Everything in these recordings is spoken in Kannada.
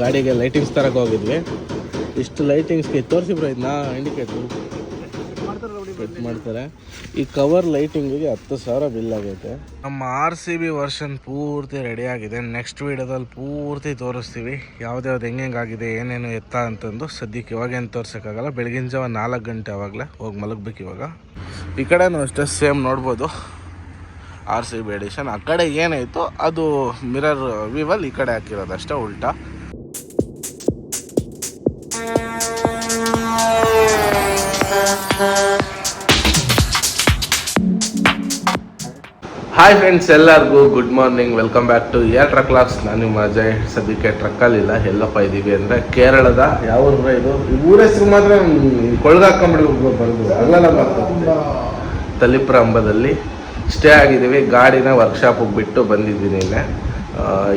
ಗಾಡಿಗೆ ಲೈಟಿಂಗ್ಸ್ ತರಕ್ಕೆ ಹೋಗಿದ್ವಿ. ಇಷ್ಟು ಲೈಟಿಂಗ್ಸ್ಗೆ ತೋರಿಸಿ ಬ್ರೋ ಇದನ್ನ ಇಂಡಿಕೇಟ್ರು ಕಟ್ ಮಾಡ್ತಾರೆ. ಈ ಕವರ್ ಲೈಟಿಂಗಿಗೆ ಹತ್ತು ಸಾವಿರ ಬಿಲ್ ಆಗೈತೆ. ನಮ್ಮ ಆರ್ ಸಿ ಬಿ ವರ್ಷನ್ ಪೂರ್ತಿ ರೆಡಿ ಆಗಿದೆ. ನೆಕ್ಸ್ಟ್ ವೀಡಿಯೋದಲ್ಲಿ ಪೂರ್ತಿ ತೋರಿಸ್ತೀವಿ. ಯಾವ್ದ್ಯಾವ್ದು ಹೆಂಗೆ ಆಗಿದೆ, ಏನೇನು ಎತ್ತ ಅಂತಂದು ಸದ್ಯಕ್ಕೆ ಇವಾಗೇನು ತೋರ್ಸೋಕ್ಕಾಗಲ್ಲ. ಬೆಳಗಿನ ಜಾವ ನಾಲ್ಕು ಗಂಟೆ ಆವಾಗಲೇ ಹೋಗಿ ಮಲಗಬೇಕು ಇವಾಗ. ಈ ಕಡೆನೂ ಅಷ್ಟೇ ಸೇಮ್ ನೋಡ್ಬೋದು. ಆರ್ ಸಿ ಬಿ ಎಡಿಷನ್ ಆ ಕಡೆ ಏನಾಯಿತು ಅದು ಮಿರರ್ ವಿವಲ್ ಈ ಕಡೆ ಹಾಕಿರೋದು. ಅಷ್ಟೇ ಉಲ್ಟಾ. ಹಾಯ್ ಫ್ರೆಂಡ್ಸ್ ಎಲ್ಲರಿಗೂ good morning welcome back to air truck locks ನಾನು ನಿಮ್ಮ ಅಜಯ್. ಸದ್ಯಕ್ಕೆ ಟ್ರಕ್ಕಲ್ಲಿಲ್ಲ ಎಲ್ಲಪ್ಪ ಇದ್ದೀವಿ ಅಂದರೆ ಕೇರಳದ ಯಾವ ಊರ ಇದು? ಊರ ಹೆಸರು ಮಾತ್ರ ಕೊಳ್ಗಾಕೊಂಬಿಡಿ ಬರೋದು. ಅಲ್ಲಲ್ಲ ತಲಿಪುರ ಸ್ಟೇ ಆಗಿದ್ದೀವಿ. ಗಾಡಿನ ವರ್ಕ್ಶಾಪಿಗೆ ಬಿಟ್ಟು ಬಂದಿದ್ದೀನಿ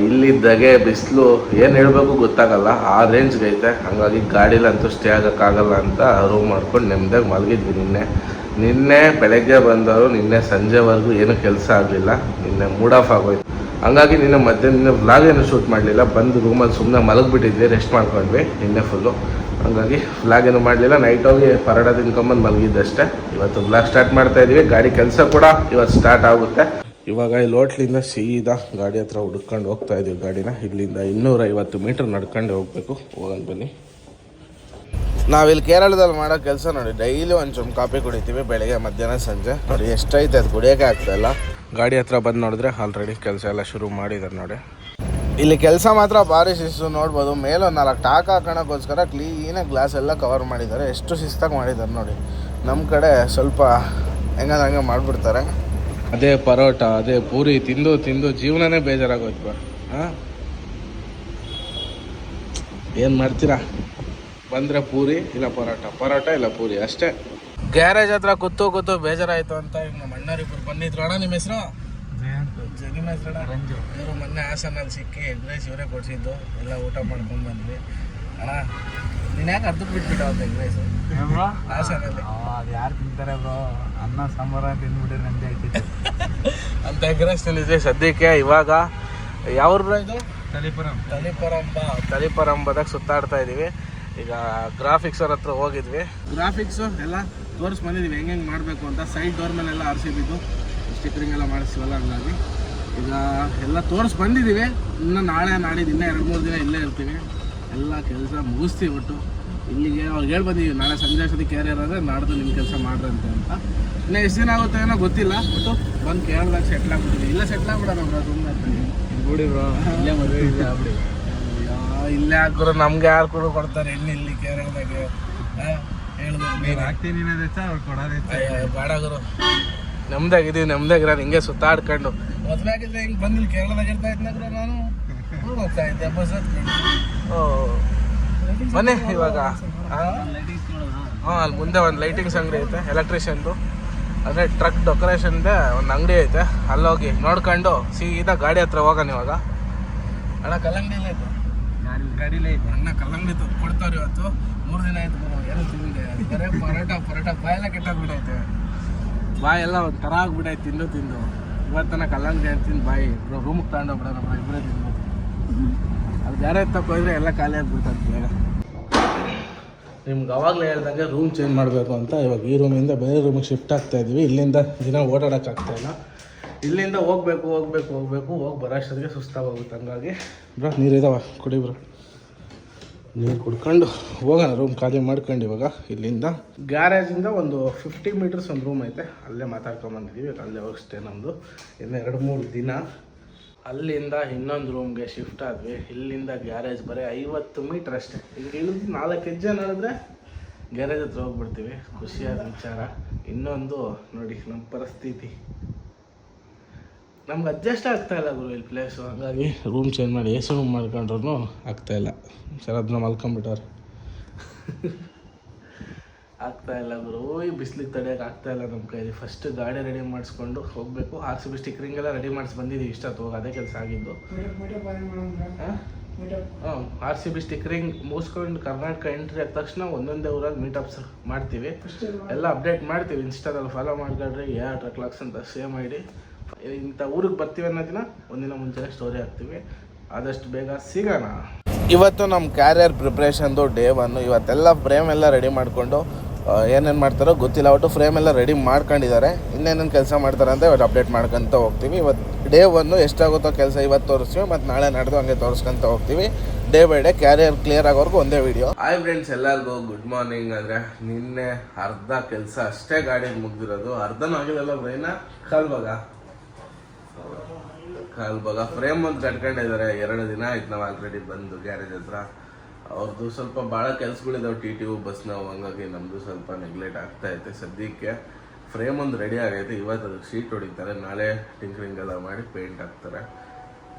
ಇಲ್ಲಿದ್ದಾಗೆ ಬಿಸಿಲು ಏನು ಹೇಳಬೇಕು ಗೊತ್ತಾಗಲ್ಲ, ಆ ರೇಂಜ್ಗೆ ಐತೆ. ಹಾಗಾಗಿ ಗಾಡೀಲಂತೂ ಸ್ಟೇ ಆಗೋಕ್ಕಾಗಲ್ಲ ಅಂತ ರೂಮ್ ಮಾಡ್ಕೊಂಡು ನೆಮ್ಮದಿಯಾಗಿ ಮಲಗಿದ್ವಿ ನಿನ್ನೆ. ನಿನ್ನೆ ಬೆಳಗ್ಗೆ ಬಂದವರು, ನಿನ್ನೆ ಸಂಜೆವರೆಗೂ ಏನು ಕೆಲಸ ಆಗಲಿಲ್ಲ. ನಿನ್ನೆ ಮೂಡ್ ಆಫ್ ಆಗೋಯ್ತು. ಹಂಗಾಗಿ ನಿನ್ನೆ ಮಧ್ಯಾಹ್ನ, ನಿನ್ನೆ ವ್ಲಾಗ್ ಏನು ಶೂಟ್ ಮಾಡಲಿಲ್ಲ. ಬಂದು ರೂಮಲ್ಲಿ ಸುಮ್ಮನೆ ಮಲಗಿಬಿಟ್ಟಿದ್ವಿ ರೆಸ್ಟ್ ಮಾಡ್ಕೊಂಡ್ವಿ ನಿನ್ನೆ ಫುಲ್ಲು ಹಂಗಾಗಿ ಫ್ಲಾಗ್ ಏನು ಮಾಡಲಿಲ್ಲ. ನೈಟ್ ಹೋಗಿ ಪರಡ ತಿನ್ಕೊಂಬಂದು ಮಲಗಿದ್ದಷ್ಟೇ. ಇವತ್ತು ಫ್ಲಾಗ್ ಸ್ಟಾರ್ಟ್ ಮಾಡ್ತಾ ಇದ್ದೀವಿ ಗಾಡಿ ಕೆಲಸ ಕೂಡ ಇವತ್ತು ಸ್ಟಾರ್ಟ್ ಆಗುತ್ತೆ. ಇವಾಗ ಇಲ್ಲಿ ಹೋಟ್ಲಿಂದ ಸೀದಾ ಗಾಡಿ ಹತ್ರ ಹುಡ್ಕೊಂಡು ಹೋಗ್ತಾ ಇದೀವಿ ಗಾಡಿನ. ಇಲ್ಲಿಂದ ಇನ್ನೂರ ಐವತ್ತು ಮೀಟರ್ ನಡ್ಕೊಂಡು ಹೋಗ್ಬೇಕು. ಹೋಗೋಣ ಬನ್ನಿ. ನಾವಿಲ್ಲಿ ಕೇರಳದಲ್ಲಿ ಮಾಡೋ ಕೆಲಸ ನೋಡಿ, ಡೈಲಿ ಒಂದು ಚುಮ್ ಕಾಫಿ ಕುಡಿತೀವಿ ಬೆಳಗ್ಗೆ, ಮಧ್ಯಾಹ್ನ, ಸಂಜೆ. ನೋಡಿ, ಎಷ್ಟೈತೆ, ಅದು ಕುಡಿಯೋಕೆ ಆಗ್ತಾಯಿಲ್ಲ ಗಾಡಿ ಹತ್ರ ಬಂದು ನೋಡಿದ್ರೆ ಆಲ್ರೆಡಿ ಕೆಲಸ ಎಲ್ಲ ಶುರು ಮಾಡಿದ್ದಾರೆ ನೋಡಿ. ಇಲ್ಲಿ ಕೆಲಸ ಮಾತ್ರ ಭಾರಿ ಶಿಸ್ತು ನೋಡ್ಬೋದು. ಮೇಲೊಂದು ನಾಲ್ಕು ಟಾಕ್ ಹಾಕೋಣಕ್ಕೋಸ್ಕರ ಕ್ಲೀನಾಗಿ ಗ್ಲಾಸ್ ಎಲ್ಲ ಕವರ್ ಮಾಡಿದ್ದಾರೆ. ಎಷ್ಟು ಶಿಸ್ತಾಗಿ ಮಾಡಿದ್ದಾರೆ ನೋಡಿ. ನಮ್ಮ ಕಡೆ ಸ್ವಲ್ಪ ಹೆಂಗಂದ್ರೆ ಹಂಗೆ ಮಾಡಿಬಿಡ್ತಾರೆ. ಅದೇ ಪರೋಟ ಅದೇ ಪೂರಿ ತಿಂದು ತಿಂದು ಜೀವನನೇ ಬೇಜಾರಾಗೋಯ್ತು ಬಾ. ಹಾಂ? ಏನು ಮಾಡ್ತೀರಾ? ಬಂದರೆ ಪೂರಿ ಇಲ್ಲ ಪರೋಟ. ಪರೋಟ ಇಲ್ಲ ಪೂರಿ ಅಷ್ಟೇ. ಗ್ಯಾರೇಜ್ ಹತ್ರ ಕೂತು ಕೂತು ಬೇಜಾರಾಯಿತು ಅಂತ ಈಗ ನಮ್ಮ ಅಣ್ಣರಿಬ್ಬರು ಬಂದಿದ್ರು. ಅಣ್ಣ ನಿಮ್ಮ ಹೆಸರು? ನಿಮ್ಮ ಹೆಸರು ಇವರು ಮೊನ್ನೆ ಹಾಸನಲ್ಲಿ ಸಿಕ್ಕಿ ಎಗ್ ರೈಸ್ ಇವರೇ ಕೊಡಿಸಿದ್ದು. ಎಲ್ಲ ಊಟ ಮಾಡ್ಕೊಂಡು ಬಂದ್ವಿ. ಅಣ್ಣ ನೀನು ಯಾಕೆ ಅರ್ಧಕ್ಕೆ ಬಿಟ್ಬಿಟ್ಟು ಅವ್ರದ್ದು ಎಗ್ ರೈಸು ಹಾಸನಲ್ಲಿ. ಅದು ಯಾರು ತಿಂತಾರೆ ಬ್ರೋ? ಅನ್ನ ಸಾಂಬಾರ ತಿಂದ್ಬಿಟ್ರೆ ನಂದಿ ಆಯ್ತೈತೆ ಅಂತ ತಿಂದಿದ್ವಿ ಸದ್ಯಕ್ಕೆ ಇವಾಗ ಯಾವ ಇದು? ತಲಿಪುರಂ. ತಲಿಪರಂಬ ತಲಿಪರಂಬದಾಗ ಸುತ್ತಾಡ್ತಾ ಇದೀವಿ. ಈಗ ಗ್ರಾಫಿಕ್ಸ್ ಅವ್ರ ಹತ್ರ ಹೋಗಿದ್ವಿ. ಗ್ರಾಫಿಕ್ಸು ಎಲ್ಲ ತೋರಿಸ್ ಬಂದಿದ್ದೀವಿ ಹೆಂಗೆ ಹೆಂಗೆ ಮಾಡಬೇಕು ಅಂತ. ಸೈಡ್ ಡೋರ್ ಮೇಲೆಲ್ಲ ಆರಿಸಿಬಿದ್ದು ಸ್ಟಿಕ್ಕರಿಂಗ್ ಎಲ್ಲ ಮಾಡಿಸ್ತೀವಲ್ಲ ಹಂಗಾಗಿ. ಈಗ ಎಲ್ಲ ತೋರಿಸ್ ಬಂದಿದ್ದೀವಿ ಇನ್ನು ನಾಳೆ ನಾಡಿದ್ದು ಇನ್ನೂ ಎರಡು ಮೂರು ದಿನ ಇಲ್ಲೇ ಇರ್ತೀವಿ. ಎಲ್ಲ ಕೆಲಸ ಮುಗಿಸ್ತೀವಿ ಒಟ್ಟು. ಇಲ್ಲಿಗೆ ಅವ್ರಿಗೆ ಹೇಳಿ ಬಂದೀವಿ ನಾಳೆ ಸಂಜೆ ಅಷ್ಟೊತ್ತಿಗೆ ಕ್ಯಾರಿಯರ್ ಆದರೆ ನಾಡ್ದು ನಿಮ್ಮ ಕೆಲಸ ಮಾಡ್ರಂತೆ ಅಂತ. ಇನ್ನು ಎಷ್ಟು ದಿನ ಆಗುತ್ತೆ ಏನೋ ಗೊತ್ತಿಲ್ಲ ಬಟ್ ಬಂದು ಕೇರಳದಾಗ ಸೆಟ್ಲ್ ಆಗ್ಬಿಟ್ಟಿದ್ವಿ ಇಲ್ಲ ಸೆಟ್ಲ್ ಆಗ್ಬಿಡೋಣ ಬ್ರೋ ಸುಮ್ಮನೆ ಬಿಡಿ ಬ್ರೋ ಇಲ್ಲೇ ಮದುವೆ ಇದೆ ಆಗ್ಬಿಡಿ. ಇಲ್ಲೇ ಹಾಕಿದ್ರು ನಮ್ಗೆ ಯಾರು ಕೂಡ ಕೊಡ್ತಾರೆ ಎಣ್ಣೆ ಇಲ್ಲಿ ಕೇರಳದಾಗೆ ಹೇಳಿದ್ರು ನೀನು ಹಾಕ್ತೀನಿ ಅನ್ನೋದು ಕೊಡೋದೈತೆ ಅವ್ರು ಕೊಡೋದು ಹೆಚ್ಚ ಬಾಡಾಗರು ನಮ್ದಾಗಿದ್ದೀವಿ ನಮ್ದಾಗಿರೋದು ಹಿಂಗೆ ಸುತ್ತಾಡ್ಕೊಂಡು. ಮದುವೆ ಆಗಿದ್ರೆ ಹಿಂಗೆ ಬಂದಿಲ್ಲ ಕೇರಳದಾಗ ಇರ್ತಾ ಇದ್ನಾಗ್ರು ನಾನು? ಹೋಗ್ತಾ ಇದ್ದೆ ಬಸ್ ಹತ್ಕೊಂಡು. ಓ ಬನ್ನಿ ಇವಾಗ. ಹಾಂ ಅಲ್ಲಿ ಮುಂದೆ ಒಂದು ಲೈಟಿಂಗ್ಸ್ ಅಂಗಡಿ ಐತೆ ಎಲೆಕ್ಟ್ರಿಷಿಯನ್ದು ಅಂದರೆ ಟ್ರಕ್ ಡೆಕೋರೇಷನ್ದೆ ಒಂದು ಅಂಗಡಿ ಐತೆ. ಅಲ್ಲೋಗಿ ನೋಡ್ಕೊಂಡು ಸೀದಾ ಗಾಡಿ ಹತ್ರ ಹೋಗೋಣ ಇವಾಗ. ಅಣ್ಣ ಕಲ್ಲಂಗಡಿ ಇತ್ತು ಗಾಡಿಲೇ ಐತೆ. ಅಣ್ಣ ಕಲ್ಲಂಗಡಿ ಕೊಡ್ತಾರೆ ಇವತ್ತು. ಮೂರು ದಿನ ಆಯ್ತು ಎಲ್ಲ ಏನು ತಿಂದೆ ಬರೇ ಪರೋಟ ಪರೋಟ. ಬಾಯೆಲ್ಲ ಕೆಟ್ಟೋಗ್ಬಿಟ್ಟೈತೆ ಬಾಯ್ ಎಲ್ಲ ಒಂದು ಥರ ಆಗ್ಬಿಟ್ಟೈತೆ ತಿಂದು ತಿಂದು. ಇವತ್ತನ ಕಲ್ಲಂಗಡಿ ಅಂತ ತಿಂದು ಬಾಯಿ ರೂಮಿಗೆ ತಗೊಂಡೋಗ್ಬಿಡೋಣ ಬ್ರೋ ಇಬ್ಬರೇ ತಿಂದು ಬೇರೆ ತಕ್ಕೋದ್ರೆ ಎಲ್ಲ ಖಾಲಿ ಆಗ್ಬಿಡ್ತದೆ ಬೇಗ. ನಿಮ್ಗೆ ಅವಾಗಲೇ ಹೇಳ್ದಂಗೆ ರೂಮ್ ಚೇಂಜ್ ಮಾಡಬೇಕು ಅಂತ ಇವಾಗ ಈ ರೂಮಿಂದ ಬೇರೆ ರೂಮಿಗೆ ಶಿಫ್ಟ್ ಆಗ್ತಾ ಇದೀವಿ. ಇಲ್ಲಿಂದ ದಿನ ಓಡಾಡೋಕ್ಕಾಗ್ತಾಯಿಲ್ಲ ಇಲ್ಲಿಂದ ಹೋಗ್ಬೇಕು ಹೋಗ್ಬೇಕು ಹೋಗ್ಬೇಕು, ಹೋಗಿ ಬರೋಷ್ಟೊತ್ತಿಗೆ ಸುಸ್ತಾಗೋಗುತ್ತೆ ಹಂಗಾಗಿ. ಬ್ರೋ ನೀರಿದಾವ ಕುಡಿ ಬ್ರೋ. ನೀರು ಕುಡ್ಕೊಂಡು ಹೋಗೋಣ ರೂಮ್ ಖಾಲಿ ಮಾಡ್ಕೊಂಡು ಇವಾಗ ಇಲ್ಲಿಂದ. ಗ್ಯಾರೇಜಿಂದ ಒಂದು ಫಿಫ್ಟಿ ಮೀಟರ್ಸ್ ಒಂದು ರೂಮ್ ಐತೆ. ಅಲ್ಲೇ ಮಾತಾಡ್ಕೊಂಬಂದಿದ್ದೀವಿ ಅಲ್ಲೇ ಹೋಗಿ ಸ್ಟೇ ನಮ್ಮದು ಇನ್ನು ಎರಡು ಮೂರು ದಿನ. ಅಲ್ಲಿಂದ ಇನ್ನೊಂದು ರೂಮ್ಗೆ ಶಿಫ್ಟ್ ಆದ್ವಿ. ಇಲ್ಲಿಂದ ಗ್ಯಾರೇಜ್ ಬರೀ ಐವತ್ತು ಮೀಟ್ರ್ ಅಷ್ಟೇ. ಇಲ್ಲಿಂದ ಇಳಿದು ನಾಲ್ಕು ಹೆಜ್ಜೆ ನಡೆದ್ರೆ ಗ್ಯಾರೇಜ್ ಹತ್ರ ಹೋಗ್ಬಿಡ್ತೀವಿ. ಖುಷಿಯಾದ ವಿಚಾರ. ಇನ್ನೊಂದು ನೋಡಿ ನಮ್ಮ ಪರಿಸ್ಥಿತಿ. ನಮ್ಗೆ ಅಡ್ಜಸ್ಟ್ ಆಗ್ತಾ ಇಲ್ಲ ಗುರು ಇಲ್ಲಿ ಪ್ಲೇಸು ಹಂಗಾಗಿ ರೂಮ್ ಚೇಂಜ್ ಮಾಡಿ ಎ ರೂಮ್ ಮಾಡ್ಕೊಂಡ್ರು ಆಗ್ತಾ ಇಲ್ಲ. ಸರ್ ಅದನ್ನ ಮಲ್ಕೊಂಬಿಟ್ಟವ್ರೆ ಆಗ್ತಾ ಇಲ್ಲ ಗುರು. ಈ ಬಿಸ್ಲಿಗೆ ತಡೆಯೋಕೆ ಆಗ್ತಾ ಇಲ್ಲ ನಮ್ಮ ಕೈಲಿ. ಫಸ್ಟ್ ಗಾಡಿ ರೆಡಿ ಮಾಡಿಸ್ಕೊಂಡು ಹೋಗಬೇಕು. ಆರ್ ಸಿ ಬಿ ಸ್ಟಿಕ್ರಿಂಗ್ ಎಲ್ಲ ರೆಡಿ ಮಾಡಿಸಿ ಬಂದಿದ್ದೀವಿ ಇಷ್ಟೊತ್ತು ಹೋಗಿ ಅದೇ ಕೆಲಸ ಆಗಿದ್ದು. ಹಾಂ ಆರ್ ಸಿ ಬಿ ಸ್ಟಿಕ್ರಿಂಗ್ ಮುಗಿಸ್ಕೊಂಡು ಕರ್ನಾಟಕ ಎಂಟ್ರಿ ಆದ ತಕ್ಷಣ ಒಂದೊಂದೇ ಊರಲ್ಲಿ ಮೀಟಪ್ಸ್ ಮಾಡ್ತೀವಿ. ಎಲ್ಲ ಅಪ್ಡೇಟ್ ಮಾಡ್ತೀವಿ ಇನ್ಸ್ಟಾದಲ್ಲಿ ಫಾಲೋ ಮಾಡ್ಕೊಂಡ್ರೆ ಯಾ ಟ್ರಕ್ಲಾಕ್ಸ್ ಅಂತ ಸೇಮ್ ಮಾಡಿ ಇಂಥ ಊರಿಗೆ ಬರ್ತೀವಿ ಅನ್ನೋ ದಿನ ಒಂದಿನ ಮುಂಚೆನೇ ಸ್ಟೋರಿ ಹಾಕ್ತೀವಿ. ಆದಷ್ಟು ಬೇಗ ಸಿಗೋಣ. ಇವತ್ತು ನಮ್ಮ ಕ್ಯಾರಿಯರ್ ಪ್ರಿಪ್ರೇಷನ್ದು ಡೇ ಒನ್ ಇವತ್ತೆಲ್ಲ ಫ್ರೇಮ್ ಎಲ್ಲ ರೆಡಿ ಮಾಡಿಕೊಂಡು ಏನೇನು ಮಾಡ್ತಾರೋ ಗೊತ್ತಿಲ್ಲ, ಒಟ್ಟು ಫ್ರೇಮ್ ಎಲ್ಲ ರೆಡಿ ಮಾಡ್ಕೊಂಡಿದ್ದಾರೆ. ಇನ್ನೇನೇನು ಕೆಲಸ ಮಾಡ್ತಾರೆ ಅಂತ ಇವತ್ತು ಅಪ್ಡೇಟ್ ಮಾಡ್ಕೊತ ಹೋಗ್ತೀವಿ. ಇವತ್ತು ಡೇ ಒನ್ನು ಎಷ್ಟಾಗುತ್ತೋ ಕೆಲಸ ಇವತ್ತು ತೋರಿಸ್ತೀವಿ, ಮತ್ತು ನಾಳೆ ನಡೆದು ಹಂಗೆ ತೋರಿಸ್ಕೊಂತ ಹೋಗ್ತೀವಿ. Day by day carrier clear ಆಗೋವರೆಗೂ ಒಂದೇ ವಿಡಿಯೋ ಹಾಯ್ ಫ್ರೆಂಡ್ಸ್ ಎಲ್ಲರಿಗೂ ಗುಡ್ ಮಾರ್ನಿಂಗ್ ಅಂದರೆ ನಿನ್ನೆ ಅರ್ಧ ಕೆಲಸ ಅಷ್ಟೇ ಗಾಡಿ ಮುಗ್ದಿರೋದು. ಅರ್ಧನೂ ಆಗಿಲ್ಲಲ್ಲ ಬ್ರೈನ ಕಲ್ಬಾಗ ಕಲ್ಬಾಗ ಫ್ರೇಮ್ ಒಂದು ಕಟ್ಕೊಂಡಿದ್ದಾರೆ. ಎರಡು ದಿನ ಆಯ್ತು ನಾವು ಆಲ್ರೆಡಿ ಬಂದು ಗ್ಯಾರೇಜ್ ಹತ್ರ. ಅವ್ರದ್ದು ಸ್ವಲ್ಪ ಭಾಳ ಕೆಲಸಗಳಿದಾವೆ ಟಿ ಟಿ ಯು ಬಸ್ ನಾವು, ಹಂಗಾಗಿ ನಮ್ಮದು ಸ್ವಲ್ಪ ನೆಗ್ಲೆಕ್ಟ್ ಆಗ್ತಾ ಐತೆ ಸದ್ಯಕ್ಕೆ ಫ್ರೇಮ್ ಒಂದು ರೆಡಿ ಆಗೈತೆ. ಇವತ್ತು ಅದಕ್ಕೆ ಶೀಟ್ ಹೊಡಿತಾರೆ. ನಾಳೆ ಟಿಂಕ್ರಿಂಗ್ ಎಲ್ಲ ಮಾಡಿ ಪೇಂಟ್ ಹಾಕ್ತಾರೆ.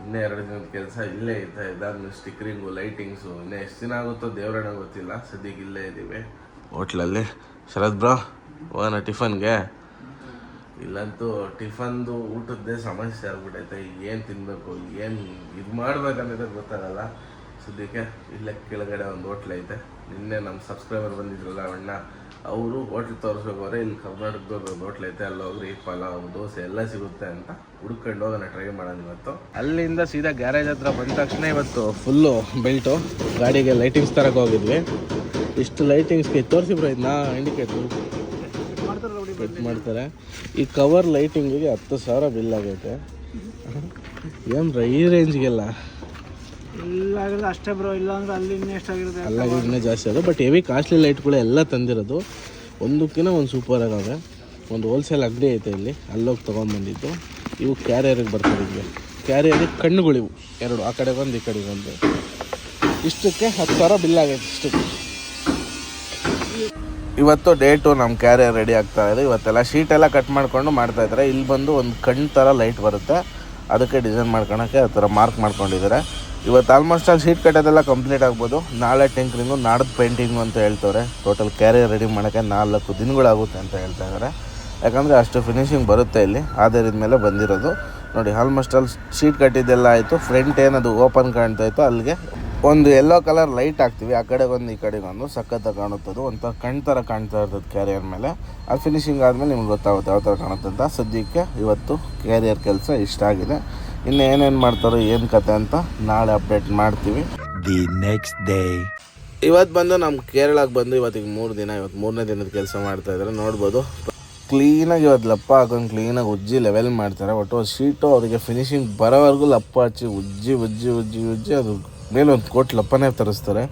ಇನ್ನೇ ಎರಡು ದಿನದ ಕೆಲಸ ಇಲ್ಲೇ ಐತೆ ಇದಾದ್ಮೇಲೆ ಸ್ಟಿಕ್ರಿಂಗು ಲೈಟಿಂಗ್ಸು ಇನ್ನೇ ಎಷ್ಟು ದಿನ ಆಗುತ್ತೋ ದೇವ್ರಣ್ಣ ಗೊತ್ತಿಲ್ಲ. ಸದ್ಯಕ್ಕೆ ಇಲ್ಲೇ ಇದ್ದೀವಿ ಹೋಟ್ಲಲ್ಲಿ. ಶರತ್ ಬ್ರೋ, ಹೋಗೋಣ ಟಿಫನ್ಗೆ? ಇಲ್ಲಂತೂ ಟಿಫನ್ದು ಊಟದ್ದೇ ಸಮಸ್ಯೆ ಆಗ್ಬಿಟ್ಟೈತೆ ಏನು ತಿನ್ನಬೇಕು ಏನು ಇದು ಮಾಡ್ಬೇಕನ್ನೋದೇ ಗೊತ್ತಾಗಲ್ಲ. ಸದ್ಯಕ್ಕೆ ಇಲ್ಲೇ ಕೆಳಗಡೆ ಒಂದು ಹೋಟ್ಲ್ ಐತೆ. ನಿನ್ನೆ ನಮ್ಮ ಸಬ್ಸ್ಕ್ರೈಬರ್ ಬಂದಿದ್ರಲ್ಲ ಅಣ್ಣ, ಅವರು ಹೋಟ್ಲ್ ತೋರಿಸ್ಬೇಕಾದ್ರೆ ಇಲ್ಲಿ ಕರ್ನಾಟಕದವ್ರು ಒಂದು ಹೋಟ್ಲ್ ಐತೆ, ಅಲ್ಲಿ ಹೋಗ್ರಿ, ಪಲಾವ್, ದೋಸೆ ಎಲ್ಲ ಸಿಗುತ್ತೆ ಅಂತ ಹುಡ್ಕೊಂಡು ಹೋಗೋಣ ಟ್ರೈ ಮಾಡೋಣ ಇವತ್ತು. ಅಲ್ಲಿಂದ ಸೀದಾ ಗ್ಯಾರೇಜ್ ಹತ್ರ ಬಂದ ತಕ್ಷಣ ಇವತ್ತು ಫುಲ್ಲು ಬೆಲ್ಟು ಗಾಡಿಗೆ ಲೈಟಿಂಗ್ಸ್ ತರಕ್ಕೆ ಹೋಗಿದ್ವಿ. ಇಷ್ಟು ಲೈಟಿಂಗ್ಸ್ಗೆ ತೋರಿಸಿ ಬ್ರೋ ಇದನ್ನ ಇಂಡಿಕೇಟ್ರು ಫಿಟ್ ಮಾಡ್ತಾರೆ. ಈ ಕವರ್ ಲೈಟಿಂಗಿಗೆ ಹತ್ತು ಸಾವಿರ ಬಿಲ್ ಆಗೈತೆ. ಏನ್ರ ಈ ರೇಂಜ್ಗೆಲ್ಲ ಇಲ್ಲ ಆಗಿರೋದು ಅಷ್ಟೇ ಬ್ರೋ ಇಲ್ಲ ಅಂದ್ರೆ ಅಲ್ಲಿ ಇನ್ನೂ ಎಷ್ಟಾಗಿರುತ್ತೆ ಅಲ್ಲ ಇನ್ನೂ ಜಾಸ್ತಿ ಅದು ಬಟ್ ಹೆವಿ ಕಾಸ್ಟ್ಲಿ ಲೈಟ್ಗಳು ಎಲ್ಲ ತಂದಿರೋದು. ಒಂದಕ್ಕಿಂತ ಒಂದು ಸೂಪರ್ ಆಗವೆ. ಒಂದು ಹೋಲ್ಸೇಲ್ ಅಂಗಡಿ ಐತೆ ಇಲ್ಲಿ ಅಲ್ಲೋಗಿ ತೊಗೊಂಬಂದಿದ್ದು ಇವು ಕ್ಯಾರಿಯರಿಗೆ ಬರ್ತದೆ ಇಲ್ಲಿ ಕ್ಯಾರಿಯರಿಗೆ ಕಣ್ಣುಗಳಿವು ಎರಡು. ಆ ಕಡೆ ಒಂದು ಈ ಕಡೆ ಒಂದು. ಇಷ್ಟಕ್ಕೆ ಹತ್ತು ಸಾವಿರ ಬಿಲ್ ಆಗೈತೆ ಇಷ್ಟಕ್ಕೆ. ಇವತ್ತು ಡೇಟು ನಮ್ಮ ಕ್ಯಾರಿಯರ್ ರೆಡಿ ಆಗ್ತಾ ಇದೆ. ಇವತ್ತೆಲ್ಲ ಶೀಟ್ ಎಲ್ಲ ಕಟ್ ಮಾಡ್ಕೊಂಡು ಮಾಡ್ತಾ ಇದ್ದಾರೆ. ಇಲ್ಲಿ ಬಂದು ಒಂದು ಕಣ್ಣು ಥರ ಲೈಟ್ ಬರುತ್ತೆ. ಅದಕ್ಕೆ ಡಿಸೈನ್ ಮಾಡ್ಕೊಳಕ್ಕೆ ಆ ಥರ ಮಾರ್ಕ್ ಮಾಡ್ಕೊಂಡಿದ್ದಾರೆ. ಇವತ್ತು ಆಲ್ಮೋಸ್ಟ್ ಆಲ್ ಶೀಟ್ ಕಟ್ಟೋದೆಲ್ಲ ಕಂಪ್ಲೀಟ್ ಆಗ್ಬೋದು. ನಾಳೆ ಟಿಂಕ್ರಿಂಗು ನಾಡ್ದು ಪೇಂಟಿಂಗು ಅಂತ ಹೇಳ್ತವ್ರೆ. ಟೋಟಲ್ ಕ್ಯಾರಿಯರ್ ರೆಡಿ ಮಾಡೋಕ್ಕೆ ನಾಲ್ಕು ದಿನಗಳಾಗುತ್ತೆ ಅಂತ ಹೇಳ್ತಾ ಇದ್ದಾರೆ ಯಾಕಂದರೆ ಅಷ್ಟು ಫಿನಿಶಿಂಗ್ ಬರುತ್ತೆ ಇಲ್ಲಿ. ಆಧಾರದ ಮೇಲೆ ಬಂದಿರೋದು. ನೋಡಿ ಆಲ್ಮೋಸ್ಟ್ ಆಲ್ ಶೀಟ್ ಕಟ್ಟಿದ್ದೆಲ್ಲ ಆಯಿತು. ಫ್ರಂಟ್ ಏನದು ಓಪನ್ ಕಾಣ್ತಾ ಇತ್ತು. ಅಲ್ಲಿಗೆ ಒಂದು ಎಲ್ಲೋ ಕಲರ್ ಲೈಟ್ ಹಾಕ್ತೀವಿ. ಆ ಕಡೆ ಒಂದು ಈ ಕಡೆಗೊಂದು ಸಖತ್ತಾಗಿ ಕಾಣುತ್ತದು. ಒಂಥರ ಕಣ್ ಥರ ಕಾಣ್ತಾ ಇರ್ತದೆ ಕ್ಯಾರಿಯರ್ ಮೇಲೆ. ಅದು ಫಿನಿಶಿಂಗ್ ಆದಮೇಲೆ ನಿಮ್ಗೆ ಗೊತ್ತಾಗುತ್ತೆ ಯಾವ ಥರ ಕಾಣುತ್ತೆ ಅಂತ. ಸದ್ಯಕ್ಕೆ ಇವತ್ತು ಕ್ಯಾರಿಯರ್ ಕೆಲಸ ಇಷ್ಟ ಆಗಿದೆ. ಇನ್ನು ಏನೇನು ಮಾಡ್ತಾರೋ ಏನು ಕತೆ ಅಂತ ನಾಳೆ ಅಪ್ಡೇಟ್ ಮಾಡ್ತೀವಿ. ದಿ ನೆಕ್ಸ್ಟ್ ಡೇ ಇವತ್ತು ಬಂದು ನಮ್ಮ ಕೇರಳಕ್ಕೆ ಬಂದು ಇವತ್ತಿಗೆ ಮೂರು ದಿನ ಇವತ್ತು ಮೂರನೇ ದಿನದ ಕೆಲಸ ಮಾಡ್ತಾ ಇದ್ದಾರೆ ನೋಡ್ಬೋದು. ಕ್ಲೀನಾಗಿ ಇವತ್ತು ಲಪ್ಪ ಹಾಕೊಂಡು ಕ್ಲೀನಾಗಿ ಉಜ್ಜಿ ಲೆವೆಲ್ ಮಾಡ್ತಾರೆ ಒಟ್ಟು ಶೀಟು ಅವರಿಗೆ ಫಿನಿಶಿಂಗ್ ಬರೋವರೆಗೂ ಲಪ್ಪ ಹಚ್ಚಿ ಉಜ್ಜಿ ಉಜ್ಜಿ ಉಜ್ಜಿ ಉಜ್ಜಿ ಅದು ಮೇಲೆ ಒಂದು ಕೋಟ್ ಲಪ್ಪನೇ ತರಿಸ್ತಾರೆ.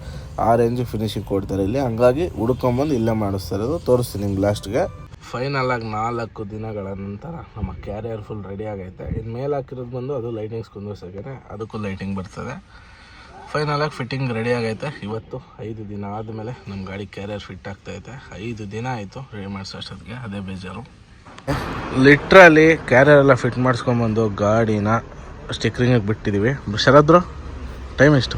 ಆ ರೇಂಜಿಗೆ ಫಿನಿಶಿಂಗ್ ಕೊಡ್ತಾರೆ ಇಲ್ಲಿ. ಹಂಗಾಗಿ ಹುಡ್ಕೊಂಬಂದು ಇಲ್ಲೇ ಮಾಡಿಸ್ತಾರೆ ಅದು ತೋರಿಸ್ತೀನಿ ನಿಮ್ಗೆ ಲಾಸ್ಟ್ಗೆ ಫೈನಲ್ ಆಗಿ ನಾಲ್ಕು ದಿನಗಳ ನಂತರ ನಮ್ಮ ಕ್ಯಾರಿಯರ್ ಫುಲ್ ರೆಡಿ ಆಗೈತೆ. ಇನ್ನು ಮೇಲೆ ಹಾಕಿರೋದು ಬಂದು ಅದು ಲೈಟಿಂಗ್ಸ್ ಕುಂದಿರ್ಸೋಕೆ ಅದಕ್ಕೂ ಲೈಟಿಂಗ್ ಬರ್ತದೆ. ಫೈನಲ್ ಆಗಿ ಫಿಟ್ಟಿಂಗ್ ರೆಡಿ ಆಗೈತೆ. ಇವತ್ತು ಐದು ದಿನ ಆದಮೇಲೆ ನಮ್ಮ ಗಾಡಿ ಕ್ಯಾರಿಯರ್ ಫಿಟ್ ಆಗ್ತೈತೆ ಐದು ದಿನ ಆಯಿತು ರೆಡಿ ಮಾಡಿಸೋ ಅಷ್ಟೊತ್ತಿಗೆ ಅದೇ ಬೇಜಾರು. ಲಿಟ್ರಲಿ ಕ್ಯಾರಿಯರ್ ಎಲ್ಲ ಫಿಟ್ ಮಾಡಿಸ್ಕೊಂಬಂದು ಗಾಡಿನ ಸ್ಟಿಕ್ರಿಂಗಿಗೆ ಬಿಟ್ಟಿದ್ದೀವಿ ಶರದ್ರು ಟೈಮ್ ಎಷ್ಟು?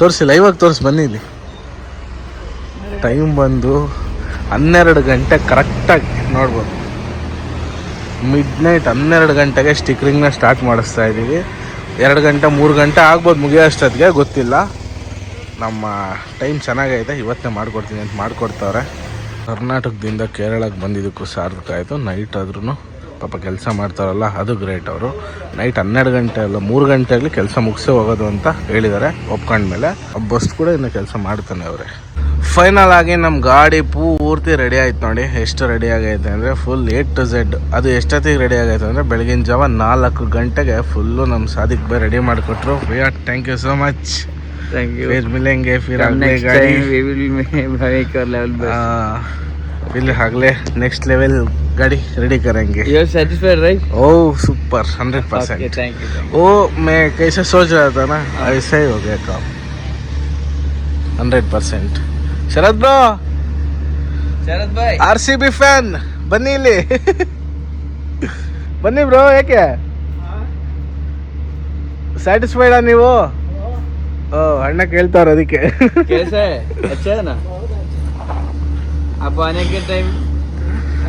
ತೋರಿಸಿ ಲೈವಾಗಿ ತೋರಿಸಿ, ಬನ್ನಿ ಇಲ್ಲಿ. ಟೈಮ್ ಬಂದು ಹನ್ನೆರಡು ಗಂಟೆ ಕರೆಕ್ಟಾಗಿ ನೋಡ್ಬೋದು. ಮಿಡ್ ನೈಟ್ ಹನ್ನೆರಡು ಗಂಟೆಗೆ ಸ್ಟಿಕ್ರಿಂಗ್ನ ಸ್ಟಾರ್ಟ್ ಮಾಡಿಸ್ತಾ ಇದ್ದೀವಿ. ಎರಡು ಗಂಟೆ, ಮೂರು ಗಂಟೆ ಆಗ್ಬೋದು ಮುಗಿಯೋ ಅಷ್ಟೊತ್ತಿಗೆ, ಗೊತ್ತಿಲ್ಲ. ನಮ್ಮ ಟೈಮ್ ಚೆನ್ನಾಗೈತೆ, ಇವತ್ತೇ ಮಾಡಿಕೊಡ್ತೀನಿ ಅಂತ ಮಾಡಿಕೊಡ್ತಾವ್ರೆ. ಕರ್ನಾಟಕದಿಂದ ಕೇರಳಕ್ಕೆ ಬಂದಿದ್ದಕ್ಕೂ ಸಾರ್ಥಕ ನೈಟ್ ಆದ್ರೂ ಪಾಪ ಕೆಲಸ ಮಾಡ್ತಾರಲ್ಲ, ಅದು ಗ್ರೇಟ್ ಅವರು. ನೈಟ್ ಹನ್ನೆರಡು ಗಂಟೆ ಅಲ್ಲ, ಮೂರು ಗಂಟೆಯಲ್ಲಿ ಕೆಲಸ ಮುಗಿಸೇ ಹೋಗೋದು ಅಂತ ಹೇಳಿದ್ದಾರೆ, ಒಪ್ಕೊಂಡ್ಮೇಲೆ. ಬಸ್ ಕೂಡ ಇನ್ನು ಕೆಲಸ ಮಾಡ್ತಾನೆ ಅವರೇ. ಫೈನಲ್ ಆಗಿ ನಮ್ಮ ಗಾಡಿ ಪೂರ್ತಿ ರೆಡಿ ಆಯ್ತು ನೋಡಿ ಎಷ್ಟು ರೆಡಿ ಆಗೈತೆ ಅಂದರೆ ಫುಲ್ ಎ ಟು ಝೆಡ್ ಅದು ಎಷ್ಟೊತ್ತಿಗೆ ರೆಡಿ ಆಗೈತೆ ಅಂದರೆ ಬೆಳಗಿನ ಜಾವ ನಾಲ್ಕು ಗಂಟೆಗೆ ಫುಲ್ಲು ನಮ್ಮ ಸಾದಿಕ್ ಬೈ ರೆಡಿ ಮಾಡಿಕೊಟ್ರು ವಿಯಾ thank you so much thank you Phir ಮಿಲೆಂಗೆ Phir ಅಗಲೆ next ಗಾಡಿ time we will make our level फिर अगले नेक्स्ट लेवल गाड़ी रेडी करेंगे you are satisfied right O super hundred okay percent thank you वो मैं कैसे सोच रहा था ना ऐसा ही हो गया काम हंड्रेड परसेंट शरद ब्रो ಶರತ್ Bhai R C B fan ಬನ್ನಿ ಇಲ್ಲಿ ಬನ್ನಿ ಬ್ರೋ ಯಾಕೆ ಸ್ಯಾಟಿಸ್ಫೈಡಾ ನೀವು ಓ ಅಣ್ಣ ಕೇಳ್ತಾವ್ರ ಅದಕ್ಕೆ कैसा है अच्छा है ना आप आने के टाइम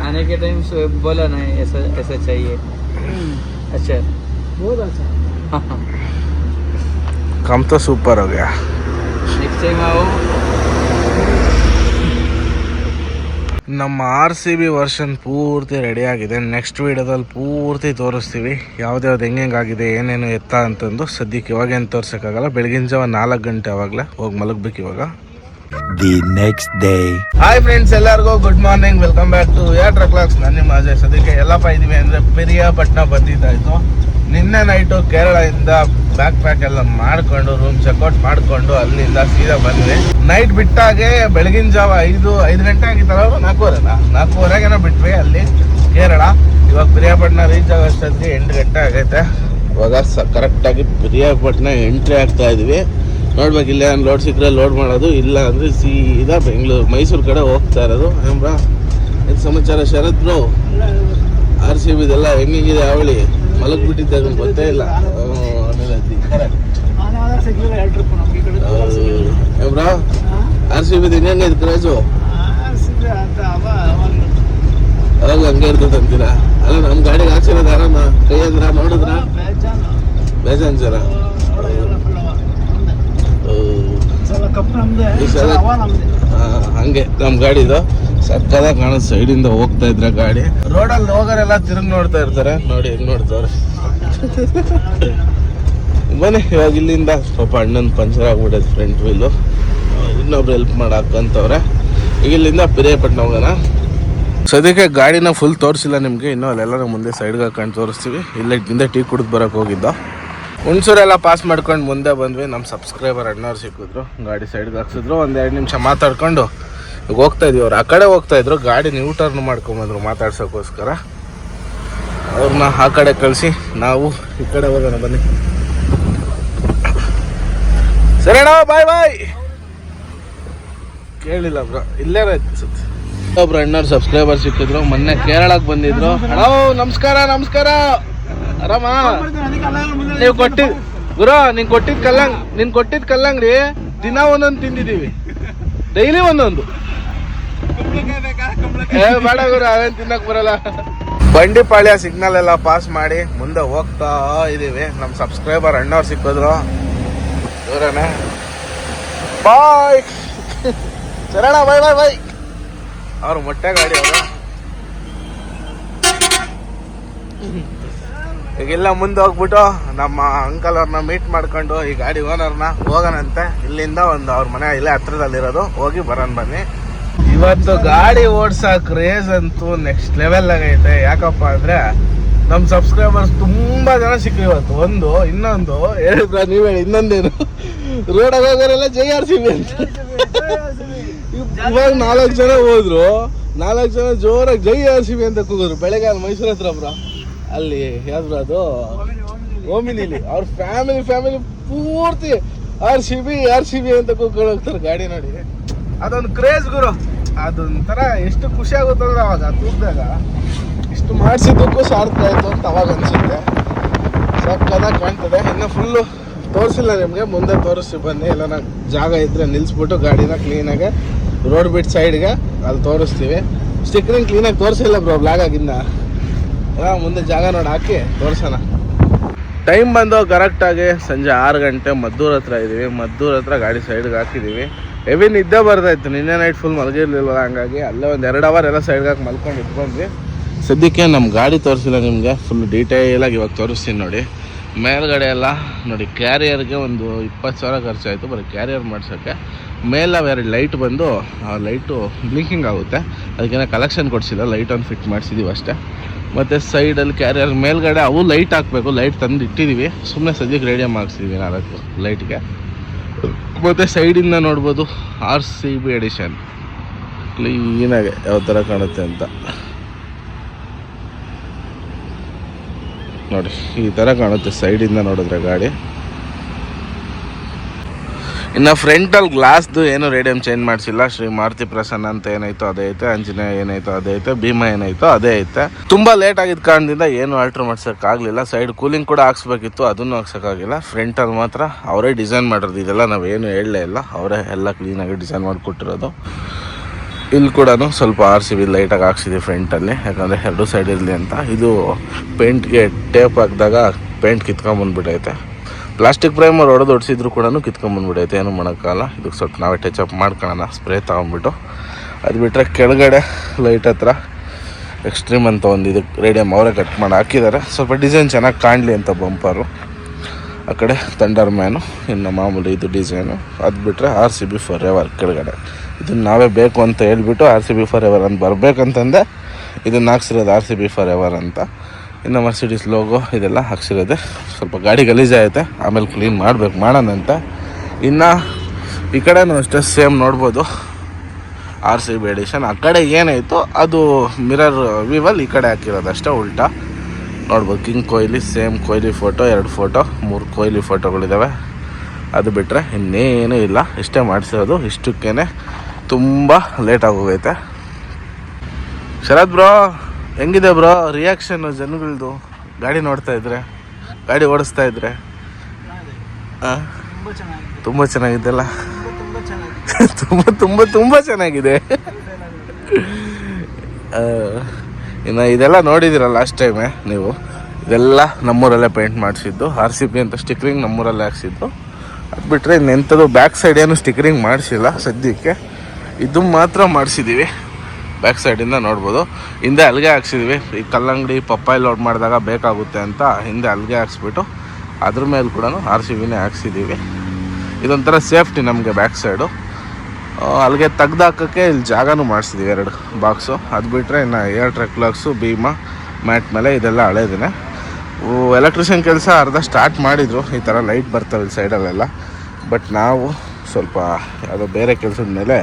आने के टाइम बोला ना ऐसा ऐसा चाहिए अच्छा बहुत अच्छा काम तो सुपर हो गया नेक्स्ट टाइम आओ ನಮ್ಮ ಆರ್ ಸಿ ಬಿ ವರ್ಷನ್ ಪೂರ್ತಿ ರೆಡಿ ಆಗಿದೆ. ನೆಕ್ಸ್ಟ್ ವೀಡಿಯೋದಲ್ಲಿ ಪೂರ್ತಿ ತೋರಿಸ್ತೀವಿ. ಯಾವ್ದ್ಯಾವ್ದು ಹೆಂಗೆ ಆಗಿದೆ ಏನೇನು ಎತ್ತ ಅಂತಂದು ಸದ್ಯಕ್ಕೆ ಇವಾಗೇನು ತೋರ್ಸೋಕ್ಕಾಗಲ್ಲ. ಬೆಳಗಿನ ಜಾವ ನಾಲ್ಕು ಗಂಟೆ ಅವಾಗಲೇ ಹೋಗಿ ಮಲಗ್ಬೇಕು ಇವಾಗ. The next day hi friends ಎಲ್ಲರಿಗೂ good morning welcome back to ಯಾಟ್ರ ಕ್ಲಾಕ್ಸ್ ನಾನು ನಿಮ್ಮ ಅಜಯ್. ಸದ್ಯಕ್ಕೆ ಎಲ್ಲಪ್ಪ ಇದೀವಿ ಅಂದರೆ ಪಿರಿಯಾಪಟ್ಟಣ ಬಂದಿದ್ದಾಯಿತು ನಿನ್ನೆ ನೈಟು ಕೇರಳದಿಂದ ಬ್ಯಾಕ್ ಪ್ಯಾಕ್ ಎಲ್ಲ ಮಾಡ್ಕೊಂಡು ರೂಮ್ ಚೆಕ್ಔಟ್ ಮಾಡಿಕೊಂಡು ಅಲ್ಲಿಂದ ಸೀದಾ ಬಂದ್ವಿ. ನೈಟ್ ಬಿಟ್ಟಾಗೆ ಬೆಳಗಿನ ಜಾವ ಐದು ಐದು ಗಂಟೆ ಆಗಿತ್ತಲ್ಲ ಅವರು? ನಾಲ್ಕೂವರೆನಾ? ನಾಲ್ಕೂವರೆಗೇನೋ ಬಿಟ್ವಿ ಅಲ್ಲಿ, ಕೇರಳ. ಇವಾಗ ಪಿರಿಯಾಪಟ್ಟಣ ರೀಚ್ ಆಗೋಷ್ಟೊತ್ತಿಗೆ ಎಂಟು ಗಂಟೆ ಆಗೈತೆ. ಇವಾಗ ಸ ಕರೆಕ್ಟಾಗಿ ಪಿರಿಯಾಪಟ್ಟಣ ಎಂಟ್ರಿ ಆಗ್ತಾ ಇದ್ವಿ. ನೋಡ್ಬೇಕು ಇಲ್ಲ ಲೋಡ್ ಸಿಕ್ಕರೆ ಲೋಡ್ ಮಾಡೋದು, ಇಲ್ಲ ಅಂದರೆ ಸೀದಾ ಬೆಂಗಳೂರು, ಮೈಸೂರು ಕಡೆ ಹೋಗ್ತಾ ಇರೋದು. ಏನು ಸಮಾಚಾರ ಶರತ್ ಬ್ರೋ? ಆರ್ ಸಿ ಬಿದೆಲ್ಲ ಹೆಂಗಿದೆ ಅವಳಿ ಮಲಗ್ ಬಿಟ್ಟಿದ್ದೆ ಅದನ್ನ ಗೊತ್ತೇ ಇಲ್ಲ ಬ್ರೋ ಆರ್ ಸಿ ಬಿದ ಹೆಂಗೈತೆ ಕ್ರೇಜು ಅವಾಗ ಹಂಗೆ ಇರ್ತದೆ ಅಂತೀರಾ? ಅಲ್ಲ ನಮ್ಮ ಗಾಡಿಗೆ ಹಾಕ್ಸಿರೋದು ಆರಾಮ? ಕೈ ಅಂದ್ರ ನೋಡಿದ್ರ? ಬೇಜಾನ್ ಆ, ಹಂಗೆ. ನಮ್ಮ ಗಾಡಿದು? ಸಕ್ಕದ ಸೈಡ್ ಸೈಡಿಂದ ಹೋಗ್ತಾ ಇದ್ರೆ ಗಾಡಿ. ರೋಡಲ್ಲಿ ಹೋಗೋರೆಲ್ಲ ತಿರುಗಿ ನೋಡ್ತಾ ಇರ್ತಾರೆ. ನೋಡಿ ಹೆಂಗ್ ನೋಡ್ತಾರೆ ಬನ್ನಿ ಇವಾಗ ಇಲ್ಲಿಂದ ಪಾಪ ಅಣ್ಣನ ಪಂಚರ್ ಆಗ್ಬಿಟ್ಟೈತೆ ಫ್ರಂಟ್ ವೀಲು ಇನ್ನೊಬ್ರು ಹೆಲ್ಪ್ ಮಾಡಾಕಂತವ್ರೆ. ಈಗ ಇಲ್ಲಿಂದ ಪಿರಿಯಪಟ್ಟಣ ಹೋಗೋಣ. ಸದ್ಯಕ್ಕೆ ಗಾಡಿನ ಫುಲ್ ತೋರಿಸಿಲ್ಲ ನಿಮಗೆ. ಇನ್ನೂ ಅಲ್ಲೆಲ್ಲ ಮುಂದೆ ಸೈಡ್ಗೆ ಹಾಕೊಂಡು ತೋರಿಸ್ತೀವಿ. ಇಲ್ಲಿಂದ ಹಿಂದೆ ಟೀ ಕುಡಿದು ಬರೋಕೆ ಹೋಗಿದ್ದ. ಹುಣಸೂರೆಲ್ಲ ಪಾಸ್ ಮಾಡ್ಕೊಂಡು ಮುಂದೆ ಬಂದ್ವಿ. ನಮ್ಮ ಸಬ್ಸ್ಕ್ರೈಬರ್ ಅಣ್ಣವ್ರು ಸಿಕ್ಕಿದ್ರು. ಗಾಡಿ ಸೈಡ್ಗೆ ಹಾಕ್ಸಿದ್ರು. ಒಂದು ಎರಡು ನಿಮಿಷ ಮಾತಾಡ್ಕೊಂಡು ಹೋಗ್ತಾ ಇದೀವಿ ಅವ್ರು ಆ ಕಡೆ ಹೋಗ್ತಾ ಇದ್ರು, ಗಾಡಿ ನೀವು ಟರ್ನ್ ಮಾಡ್ಕೊಂಬಂದ್ರು ಮಾತಾಡ್ಸೋಕ್ಕೋಸ್ಕರ. ಅವ್ರನ್ನ ಆ ಕಡೆ ಕಳಿಸಿ, ನಾವು ಈ ಕಡೆ ಹೋಗೋಣ, ಬನ್ನಿ. ಸರಿ ಅಣ್ಣ ಬಾಯ್ ಬಾಯ್ ಕೇಳಿಲ್ಲ ಬ್ರ, ಇಲ್ಲೇ ಅನ್ಸುತ್ತೆ. ಒಬ್ರು ಅಣ್ಣವ್ರು ಸಬ್ಸ್ಕ್ರೈಬರ್ ಸಿಕ್ಕಿದ್ರು. ಮೊನ್ನೆ ಕೇರಳಕ್ಕೆ ಬಂದಿದ್ರು. ಹಲೋ ನಮಸ್ಕಾರ ನಮಸ್ಕಾರ. ಆರಾಮ? ನೀವು ಕೊಟ್ಟಿದ್ ಗುರು ನೀನ್ ಕೊಟ್ಟಿದ್ ಕಲ್ಲಂಗ್, ನೀನ್ ಕೊಟ್ಟಿದ್ ಕಲ್ಲಂಗ್ರಿ ದಿನ ಒಂದೊಂದು ತಿಂದಿದೀವಿ ಡೈಲಿ ಒಂದೊಂದು. ಬೇಡ ಗುರು ಅವೇನ್ ತಿನ್ನಕ್ ಬರಲ್ಲ. ಬಂಡಿಪಾಳ್ಯ ಸಿಗ್ನಲ್ ಎಲ್ಲ ಪಾಸ್ ಮಾಡಿ ಮುಂದೆ ಹೋಗ್ತಾ ಇದೀವಿ. ನಮ್ಮ ಸಬ್ಸ್ಕ್ರೈಬರ್ ಅಣ್ಣವ್ರು ಸಿಕ್ಕಿದ್ರು. ದೂರನೇ. ಬಾಯ್ ಸರಣ ಬಾಯ್ ಬಾಯ್ ಬಾಯ್ ಅವ್ರ ಮೊಟ್ಟೆ ಗಾಡಿ ಅವರು. ಈಗೆಲ್ಲ ಮುಂದೆ ಹೋಗ್ಬಿಟ್ಟು ನಮ್ಮ ಅಂಕಲ್ ಅವ್ರನ್ನ ಮೀಟ್ ಮಾಡ್ಕೊಂಡು ಈ ಗಾಡಿ ಓನರ್ನ ಹೋಗೋಣಂತೆ. ಇಲ್ಲಿಂದ ಒಂದು ಅವ್ರ ಮನೆ ಇಲ್ಲೇ ಹತ್ರದಲ್ಲಿರೋದು. ಹೋಗಿ ಬರೋಣ ಬನ್ನಿ. ಇವತ್ತು ಗಾಡಿ ಓಡಿಸೋ ಕ್ರೇಜ್ ಅಂತೂ ನೆಕ್ಸ್ಟ್ ಲೆವೆಲ್ ಆಗೈತೆ ಯಾಕಪ್ಪ ಅಂದ್ರೆ ನಮ್ಮ ಸಬ್ಸ್ಕ್ರೈಬರ್ಸ್ ತುಂಬಾ ಜನ ಸಿಕ್ಕು ಇವತ್ತು. ಒಂದು, ಇನ್ನೊಂದು ಹೇಳಿದ್ರ ನೀವ್ ಹೇಳಿ, ಇನ್ನೊಂದೇನು? ರೋಡ್ ಹೋಗೋರೆಲ್ಲ ಜೈ ಆರ್ ಸಿ ಬಿ ಇವಾಗ ನಾಲ್ಕು ಜನ ಹೋದ್ರು. ನಾಲ್ಕು ಜನ ಜೋರಾಗಿ ಜೈ ಆರ್ ಸಿ ಅಂತ ಕೂಗಿದ್ರು ಬೆಳಗ್ಗೆ ಅಲ್ಲಿ ಮೈಸೂರು ಹತ್ರ ಬ್ರೋ. ಅಲ್ಲಿ ಯಾವ್ದ್ರ ಅದು? ಓಮಿನಿಲಿ. ಅವ್ರ ಫ್ಯಾಮಿಲಿ ಫ್ಯಾಮಿಲಿ ಪೂರ್ತಿ R C B R C B ಅಂತ ಕೂಗ್ಕೊಂಡು ಹೋಗ್ತಾರೆ ಗಾಡಿ ನೋಡಿ. ಅದೊಂದು ಕ್ರೇಜ್ ಗುರು. ಅದೊಂಥರ ಎಷ್ಟು ಖುಷಿ ಆಗುತ್ತಂದ್ರೆ ಅವಾಗ ತೂಗ್ದಾಗ ಇಷ್ಟು ಮಾಡಿಸಿದ್ದಕ್ಕೂ ಸಾರ್ಥ ಆಯಿತು ಅಂತ ಅವಾಗ ಅನ್ಸುತ್ತೆ. ಸಕ್ಕದಾಗಿ ಕಾಣ್ತದೆ. ಇನ್ನು ಫುಲ್ಲು ತೋರಿಸಿಲ್ಲ ನಿಮಗೆ, ಮುಂದೆ ತೋರಿಸಿ ಬನ್ನಿ, ಎಲ್ಲ ಜಾಗ ಇದ್ರೆ ನಿಲ್ಲಿಸ್ಬಿಟ್ಟು ಗಾಡಿನ ಕ್ಲೀನಾಗೆ ರೋಡ್ ಬಿಟ್ ಸೈಡ್ಗೆ ಅಲ್ಲಿ ತೋರಿಸ್ತೀವಿ. ಸ್ಟಿಕ್ರಿಂಗ್ ಕ್ಲೀನಾಗಿ ತೋರಿಸಿಲ್ಲ ಬ್ರೋ ಬ್ಲಾಗ್ ಆಗಿಂದ. ಎಲ್ಲ ಮುಂದೆ ಜಾಗ ನೋಡಿ ಹಾಕಿ ತೋರಿಸೋಣ. ಟೈಮ್ ಬಂದು ಕರೆಕ್ಟಾಗಿ ಸಂಜೆ ಆರು ಗಂಟೆ ಮದ್ದೂರ್ ಹತ್ರ ಇದ್ದೀವಿ ಮದ್ದೂರ್ ಹತ್ರ ಗಾಡಿ ಸೈಡ್ಗೆ ಹಾಕಿದ್ದೀವಿ ಹೆವಿ ನಿದ್ದೆ ಬರ್ತಾಯಿತ್ತು ನಿನ್ನೆ ನೈಟ್ ಫುಲ್ ಮಲಗಿರ್ಲಿಲ್ಲ ಹಂಗಾಗಿ ಅಲ್ಲೇ ಒಂದು ಎರಡು ಅವರ್ ಎಲ್ಲ ಸೈಡ್ಗೆ ಹಾಕಿ ಮಲ್ಕೊಂಡು ಇಟ್ಕೊಂಡ್ವಿ. ಸದ್ಯಕ್ಕೆ ನಮ್ಮ ಗಾಡಿ ತೋರಿಸಿಲ್ಲ ನಿಮಗೆ. ಫುಲ್ ಡೀಟೇಲಾಗಿ ಇವಾಗ ತೋರಿಸ್ತೀನಿ ನೋಡಿ. ಮೇಲ್ಗಡೆ ಎಲ್ಲ ನೋಡಿ ಕ್ಯಾರಿಯರ್ಗೆ ಒಂದು ಇಪ್ಪತ್ತು ಸಾವಿರ ಖರ್ಚಾಯಿತು. ಬರೀ ಕ್ಯಾರಿಯರ್ ಮಾಡ್ಸೋಕ್ಕೆ ಮೇಲೆ ಎರಡು ಲೈಟ್ ಬಂದು, ಆ ಲೈಟು ಬ್ಲಿಂಕಿಂಗ್ ಆಗುತ್ತೆ. ಅದಕ್ಕೇನೋ ಕಲೆಕ್ಷನ್ ಕೊಡಿಸಿಲ್ಲ. ಲೈಟ್ ಒಂದು ಫಿಟ್ ಮಾಡಿಸಿದ್ದೀವಿ ಅಷ್ಟೇ. ಮತ್ತು ಸೈಡಲ್ಲಿ ಕ್ಯಾರಿಯರ್ ಮೇಲ್ಗಡೆ ಅವು ಲೈಟ್ ಹಾಕಬೇಕು. ಲೈಟ್ ತಂದು ಇಟ್ಟಿದ್ದೀವಿ ಸುಮ್ಮನೆ ಸದ್ಯಕ್ಕೆ ರೇಡಿಯೋ ಮಾಡಿಸಿದ್ವಿ ನಾಲ್ಕು ಲೈಟ್ಗೆ ಮತ್ತು ಸೈಡಿಂದ ನೋಡ್ಬೋದು ಆರ್ ಸಿ ಬಿ ಎಡಿಷನ್ ಕ್ಲೀನಾಗೆ ಯಾವ ಥರ ಕಾಣುತ್ತೆ ಅಂತ. ನೋಡಿ, ಈ ಥರ ಕಾಣುತ್ತೆ, ಸೈಡಿಂದ ನೋಡಿದ್ರೆ ಗಾಡಿ. ಇನ್ನು ಫ್ರಂಟಲ್ಲಿ ಗ್ಲಾಸ್ದು ಏನು ರೇಡಿಯಂ ಚೇಂಜ್ ಮಾಡಿಸಿಲ್ಲ. ಶ್ರೀ ಮಾರುತಿ ಪ್ರಸನ್ನ ಅಂತ ಏನೈತೋ ಅದೇ ಐತೆ, ಆಂಜನೇಯ ಏನೈತೋ ಅದೇ ಐತೆ, ಭೀಮ ಏನೈತೋ ಅದೇ ಐತೆ. ತುಂಬಾ ಲೇಟ್ ಆಗಿದ್ದ ಕಾರಣದಿಂದ ಏನು ಆಲ್ಟ್ರ್ ಮಾಡ್ಸೋಕ್ಕಾಗಲಿಲ್ಲ ಸೈಡ್ ಕೂಲಿಂಗ್ ಕೂಡ ಹಾಕ್ಸ್ಬೇಕಿತ್ತು, ಅದನ್ನು ಹಾಕ್ಸೋಕ್ಕಾಗಿಲ್ಲ ಫ್ರಂಟಲ್ಲಿ ಮಾತ್ರ ಅವರೇ ಡಿಸೈನ್ ಮಾಡಿರೋದು. ಇದೆಲ್ಲ ನಾವೇನು ಹೇಳಲೇ ಇಲ್ಲ. ಅವರೇ ಎಲ್ಲ ಕ್ಲೀನಾಗಿ ಡಿಸೈನ್ ಮಾಡಿಕೊಟ್ಟಿರೋದು. ಇಲ್ಲಿ ಕೂಡ ಸ್ವಲ್ಪ ಆರ್ ಸಿ ಬಿ ಲೈಟಾಗಿ ಹಾಕ್ಸಿದ್ವಿ ಫ್ರಂಟಲ್ಲಿ ಯಾಕಂದರೆ ಎರಡು ಸೈಡ್ ಇರಲಿ ಅಂತ. ಇದು ಪೇಂಟ್ಗೆ ಟೇಪ್ ಹಾಕಿದಾಗ ಪೇಂಟ್ ಕಿತ್ಕೊಂಬಂದ್ಬಿಟ್ಟೈತೆ ಪ್ಲಾಸ್ಟಿಕ್ ಪ್ರೈಮರ್ ಹೊಡೆದು ಹೊಡಿಸಿದ್ರು ಕೂಡ ಕಿತ್ಕೊಂಡ್ಬಂದ್ಬಿಡೈತೆ ಏನು ಮಾಡೋಕ್ಕಲ್ಲ ಇದಕ್ಕೆ ಸ್ವಲ್ಪ ನಾವೇ ಟಚ್ ಅಪ್ ಮಾಡ್ಕೊಳ್ಳೋಣ ಸ್ಪ್ರೇ ತೊಗೊಂಬಿಟ್ಟು ಅದು ಬಿಟ್ಟರೆ ಕೆಳಗಡೆ ಲೈಟ್ ಹತ್ರ ಎಕ್ಸ್ಟ್ರೀಮ್ ಅಂತ ಒಂದು ಇದಕ್ಕೆ ರೇಡಿಯಮ್ ಅವರೇ ಕಟ್ ಮಾಡಿ ಹಾಕಿದ್ದಾರೆ. ಸ್ವಲ್ಪ ಡಿಸೈನ್ ಚೆನ್ನಾಗಿ ಕಾಣಲಿ ಅಂತ ಬಂಪರು ಆ ಕಡೆ ತಂಡರ್ ಮ್ಯಾನು ಇನ್ನು ಮಾಮೂಲಿ ಇದು ಡಿಸೈನು ಅದು ಬಿಟ್ಟರೆ R C B forever ಕೆಳಗಡೆ. ಇದನ್ನು ನಾವೇ ಬೇಕು ಅಂತ ಹೇಳ್ಬಿಟ್ಟು R C B forever ಅಂತ ಬರಬೇಕಂತಂದೆ ಇದನ್ನು ಹಾಕ್ಸಿರೋದು R C B forever ಅಂತ. ಇನ್ನು ಮರ್ಸಿಡೀಸ್ ಲೋಗೋ ಇದೆಲ್ಲ ಹಾಕ್ಸಿರೋದೆ. ಸ್ವಲ್ಪ ಗಾಡಿ ಗಲೀಜಾಗುತ್ತೆ ಆಮೇಲೆ ಕ್ಲೀನ್ ಮಾಡಬೇಕು ಮಾಡೋಣಂತ ಇನ್ನು ಈ ಕಡೆನೂ ಅಷ್ಟೇ ಸೇಮ್ ನೋಡ್ಬೋದು. ಆರ್ ಸಿ ಬಿ ಎಡಿಷನ್ ಆ ಕಡೆ ಏನಾಯಿತು ಅದು ಮಿರರ್ ವಿವಲ್ ಈ ಕಡೆ ಹಾಕಿರೋದು. ಅಷ್ಟೇ ಉಲ್ಟಾ. ನೋಡ್ಬೋದು king Kohli same Kohli photo ಎರಡು ಫೋಟೋ ಮೂರು ಕೊಹ್ಲಿ ಫೋಟೋಗಳಿದ್ದಾವೆ ಅದು ಬಿಟ್ಟರೆ ಇನ್ನೇನೂ ಇಲ್ಲ. ಇಷ್ಟೇ ಮಾಡಿಸಿರೋದು. ಇಷ್ಟಕ್ಕೇ ತುಂಬ ಲೇಟ್ ಹೋಗೈತೆ ಶರತ್ ಬ್ರೋ ಹೆಂಗಿದೆ ಬ್ರೋ ರಿಯಾಕ್ಷನ್ ಜನಗಳದು? ಗಾಡಿ ನೋಡ್ತಾ ಇದ್ರೆ? ಗಾಡಿ ಓಡಿಸ್ತಾ ಇದ್ರೆ? ತುಂಬ ಚೆನ್ನಾಗಿದೆ ಅಲ್ಲ ತುಂಬ ತುಂಬ ತುಂಬ ಚೆನ್ನಾಗಿದೆ. ಇನ್ನು ಇದೆಲ್ಲ ನೋಡಿದಿರ ಲಾಸ್ಟ್ ಟೈಮೇ ನೀವು? ಇದೆಲ್ಲ ನಮ್ಮೂರಲ್ಲೇ ಪೇಂಟ್ ಮಾಡಿಸಿದ್ದು. ಆರ್ ಸಿ ಪಿ ಅಂತ ಸ್ಟಿಕ್ರಿಂಗ್ ನಮ್ಮೂರಲ್ಲೇ ಹಾಕ್ಸಿದ್ದು. ಅದು ಬಿಟ್ಟರೆ ಇನ್ನೆಂಥದ್ದು ಬ್ಯಾಕ್ ಸೈಡ್ ಏನು ಸ್ಟಿಕರಿಂಗ್ ಮಾಡಿಸಿಲ್ಲ ಸದ್ಯಕ್ಕೆ. ಇದು ಮಾತ್ರ ಮಾಡಿಸಿದ್ದೀವಿ ಬ್ಯಾಕ್ ಸೈಡಿಂದ ನೋಡ್ಬೋದು. ಹಿಂದೆ ಅಲ್ಲಿಗೆ ಹಾಕ್ಸಿದ್ವಿ. ಈ ಕಲ್ಲಂಗಡಿ, ಪಪ್ಪಾಯಿ ಲೋಡ್ ಮಾಡಿದಾಗ ಬೇಕಾಗುತ್ತೆ ಅಂತ ಹಿಂದೆ ಅಲ್ಲಿಗೆ ಹಾಕ್ಸ್ಬಿಟ್ಟು ಅದ್ರ ಮೇಲೆ ಕೂಡ ಆರ್ ಸಿ ಬಿನೇ ಹಾಕ್ಸಿದ್ದೀವಿ ಇದೊಂಥರ ಸೇಫ್ಟಿ ನಮಗೆ ಬ್ಯಾಕ್ ಸೈಡು ಅಲ್ಲಿಗೆ ತೆಗ್ದಾಕೋಕ್ಕೆ ಇಲ್ಲಿ ಜಾಗನೂ ಮಾಡಿಸಿದ್ದೀವಿ ಎರಡು ಬಾಕ್ಸು ಅದು ಬಿಟ್ಟರೆ ಇನ್ನು air truck locks Bhima mat ಮೇಲೆ ಇದೆಲ್ಲ ಹಳೇದಿನೇ ಎಲೆಕ್ಟ್ರಿಷಿಯನ್ ಕೆಲಸ ಅರ್ಧ ಸ್ಟಾರ್ಟ್ ಮಾಡಿದರು. ಈ ಥರ ಲೈಟ್ ಬರ್ತವೆ ಇಲ್ಲಿ ಸೈಡಲ್ಲೆಲ್ಲ ಬಟ್ ನಾವು ಸ್ವಲ್ಪ ಯಾವುದೋ ಬೇರೆ ಕೆಲಸದ ಮೇಲೆ